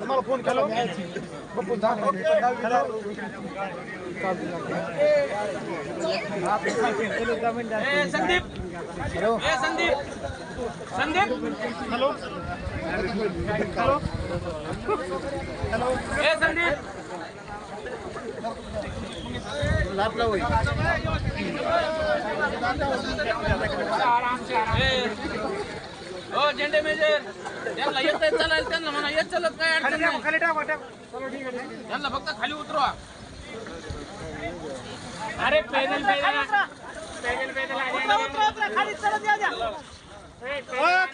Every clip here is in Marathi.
मला फोन केला बघून Sandeep hello Sandeep Sandeep hello hello hello Sandeep ए, हो झेंडे मेजर त्यांना येत चालायला त्यांना म्हणा येत चालत काय अडचण नाही. त्यांना फक्त खाली उतरवा. अरे पैदल पैदल. पैदल पैदल.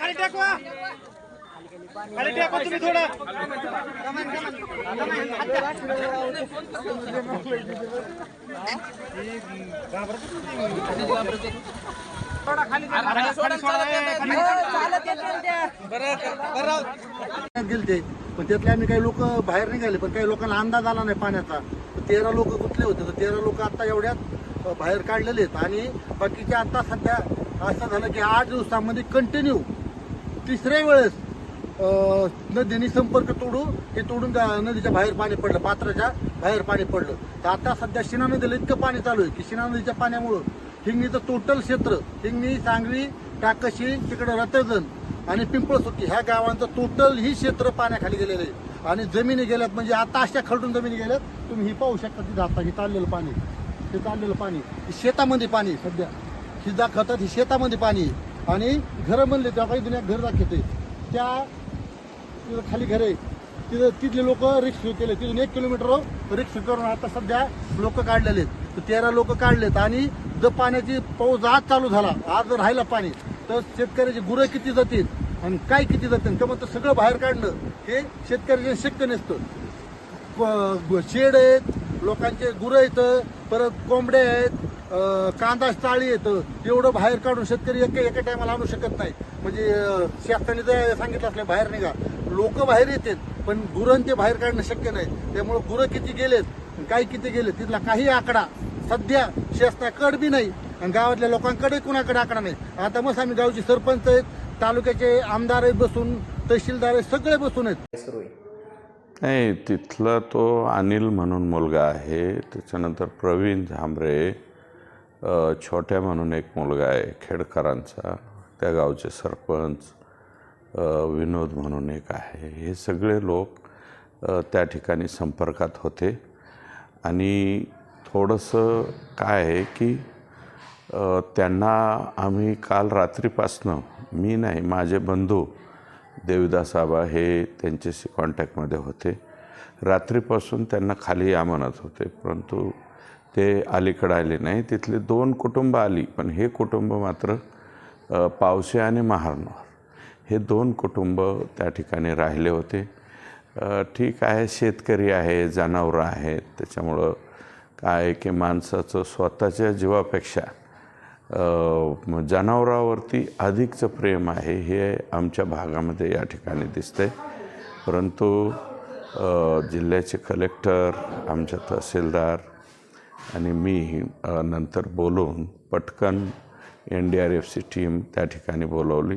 खाली टाकवा खाली गेलते. पण त्यातले आम्ही काही लोक बाहेर निघाले पण काही लोकांना अंदाज आला नाही पाण्याचा. तर लोक कुठले होते तर तेरा लोक आता एवढ्यात बाहेर काढलेले आहेत. आणि बाकीचे आता सध्या असं झालं की आठ दिवसामध्ये कंटिन्यू तिसऱ्या वेळेस नदीने संपर्क तोडू हे तोडून नदीच्या बाहेर पाणी पडलं पात्राच्या बाहेर पाणी पडलं. तर आता सध्या शिना नदीला इतकं पाणी चालू आहे की शिना नदीच्या पाण्यामुळं हिंगणीचं टोटल क्षेत्र हिंगणी सांगली टाकशी तिकडं रतजन आणि पिंपळसुट्टी ह्या गावांचं टोटल ही क्षेत्र पाण्याखाली गेलेलं आहे. आणि जमिनी गेल्यात म्हणजे आता अशा खरडून जमिनी गेल्यात तुम्ही ही पाहू शकता तिथं आता हे चाललेलं पाणी हे चाललेलं पाणी शेतामध्ये पाणी सध्या. ही दाखवतात ही शेतामध्ये पाणी आहे. आणि घरं म्हणले तेव्हा काही दुनिया घर दाखवते. त्या तिथं खाली घर आहे. तिथं तिथले लोक रिक्षे केले. तिथून एक किलोमीटर रिक्षे करून आता सध्या लोक काढलेले आहेत. तर तेरा लोक काढलेत आणि जर पाण्याची पाऊस आज चालू झाला आज जर राहिला पाणी तर शेतकऱ्याची गुरं किती जातील आणि काय किती जातील त्यामुळे तर सगळं बाहेर काढणं हे शेतकऱ्याचे शक्य नसतं. प- शेड आहेत लोकांचे गुरं आहेत परत कोंबड्या आहेत कांदा चाळी येतं. एवढं बाहेर काढून शेतकरी एका एका टायमाला आणू शकत नाही. म्हणजे शासनाने जर सांगितलं असलं बाहेर निघा. लोक बाहेर येतात पण गुरं ते बाहेर काढणं शक्य नाही. त्यामुळे गुरं किती गेलेत काय किती गेले तिथला काही आकडा सध्या शासनाकडे बी नाही आणि गावातल्या लोकांकडे कुणाकडे आकडा नाही. आता मग आम्ही गावचे सरपंच आहेत तालुक्याचे आमदार आहेत बसून तहसीलदार आहेत सगळे बसून आहेत. नाही तिथला तो अनिल म्हणून मुलगा आहे. त्याच्यानंतर प्रवीण झांबरे छोट्या म्हणून एक मुलगा आहे खेडकरांचा त्या गावचे सरपंच विनोद म्हणून एक आहे. हे सगळे लोक त्या ठिकाणी संपर्कात होते. आणि थोडंसं काय आहे की त्यांना आम्ही काल रात्रीपासनं मी नाही माझे बंधू देविदास आबा हे त्यांच्याशी कॉन्टॅक्टमध्ये होते. रात्रीपासून त्यांना खाली या म्हणत होते परंतु ते अलीकडं आले नाही. तिथले दोन कुटुंब आली पण हे कुटुंब मात्र पावसे आणि महारनवर हे दोन कुटुंब त्या ठिकाणी राहिले होते. ठीक आहे शेतकरी आहे जनावरं आहेत. त्याच्यामुळं काय आहे की माणसाचं स्वतःच्या जीवापेक्षा जनावरावरती अधिकचं प्रेम आहे हे आमच्या भागामध्ये या ठिकाणी दिसतंय. परंतु जिल्ह्याचे कलेक्टर आमच्या तहसीलदार आणि मी नंतर बोलून पटकन एन डी आर एफची टीम त्या ठिकाणी बोलवली.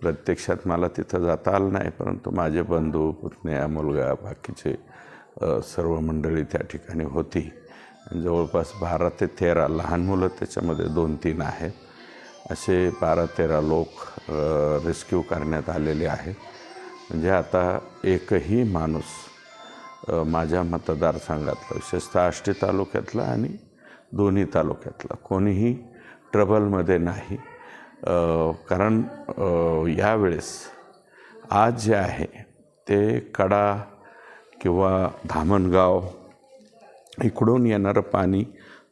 प्रत्यक्षात मला तिथं जाता आलं नाही परंतु माझे बंधू पुतण्या मुलगा बाकीचे सर्व मंडळी त्या ठिकाणी होती. जवळपास बारा ते तेरा लहान मुलं त्याच्यामध्ये दोन तीन आहेत. असे बारा तेरा लोक रेस्क्यू करण्यात आलेले आहेत. म्हणजे आता एकही माणूस माझ्या मतदारसंघातलं विशेषतः आष्टी तालुक्यातला आणि दोन्ही तालुक्यातला. कोणीही ट्रबलमध्ये नाही. कारण यावेळेस आज जे आहे ते कडा किंवा धामणगाव इकडून येणारं पाणी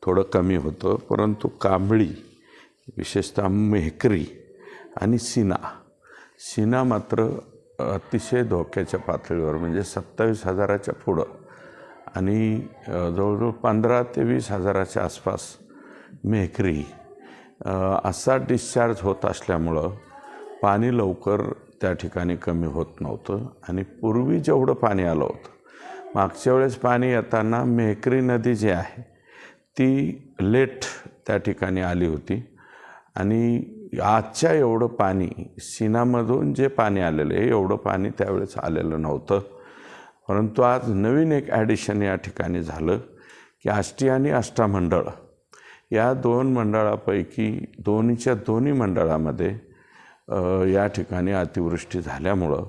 थोडं कमी होतं परंतु कांबळी विशेषतः मेहकरी आणि सिना सिना मात्र अतिशय धोक्याच्या पातळीवर म्हणजे सत्तावीस हजाराच्या पुढं. आणि जवळजवळ पंधरा ते वीस हजाराच्या आसपास मेहकरी असा डिस्चार्ज होत असल्यामुळं पाणी लवकर त्या ठिकाणी कमी होत नव्हतं आणि पूर्वी जेवढं पाणी आलं होतं मागच्या वेळेस पाणी येताना मेहकरी नदी जी आहे ती लेट त्या ठिकाणी आली होती. आणि आजच्या एवढं पाणी सीनामधून जे पाणी आलेलं आहे एवढं पाणी त्यावेळेस आलेलं नव्हतं. परंतु आज नवीन एक ॲडिशन या ठिकाणी झालं की आष्टी आणि अष्टामंडळ या दोन मंडळापैकी दोन्हीच्या दोन्ही मंडळामध्ये या ठिकाणी अतिवृष्टी झाल्यामुळं